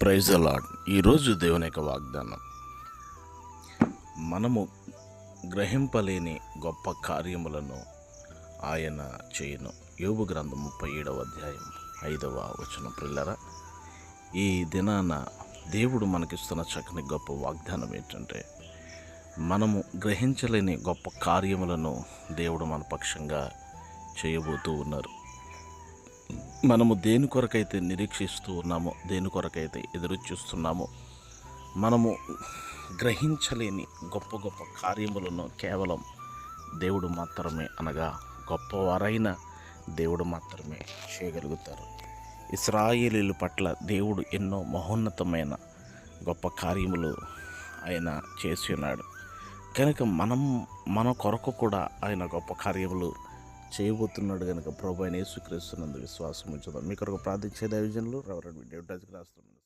Praise అలాడ్ ఈరోజు దేవుని యొక్క వాగ్దానం. మనము గ్రహింపలేని గొప్ప కార్యములను ఆయన చేయను. యోగు గ్రంథం ముప్పై ఏడవ అధ్యాయం ఐదవ వచనం పిల్లరా ఈ దినాన దేవుడు మనకిస్తున్న చక్కని గొప్ప వాగ్దానం ఏంటంటే మనము గ్రహించలేని గొప్ప కార్యములను దేవుడు మన పక్షంగా చేయబోతూ ఉన్నారు. మనము దేని కొరకైతే నిరీక్షిస్తూ ఉన్నామో దేని కొరకైతే ఎదురు చూస్తున్నామో మనము గ్రహించలేని గొప్ప గొప్ప కార్యములను కేవలం దేవుడు మాత్రమే అనగా గొప్పవారైన దేవుడు మాత్రమే చేయగలుగుతారు. ఇస్రాయేలీల పట్ల దేవుడు ఎన్నో మహోన్నతమైన గొప్ప కార్యములు ఆయన చేసి ఉన్నాడు. కనుక మనం మన కొరకు కూడా ఆయన గొప్ప కార్యములు చేయబోతున్నాడు కనుక ప్రభు అయిన యేసుక్రీస్తున్నందు విశ్వాసం ఉంచుదాం మీకు ఒక ప్రార్థించే దైవజనులు రెవరెండ్ రాస్తున్నాను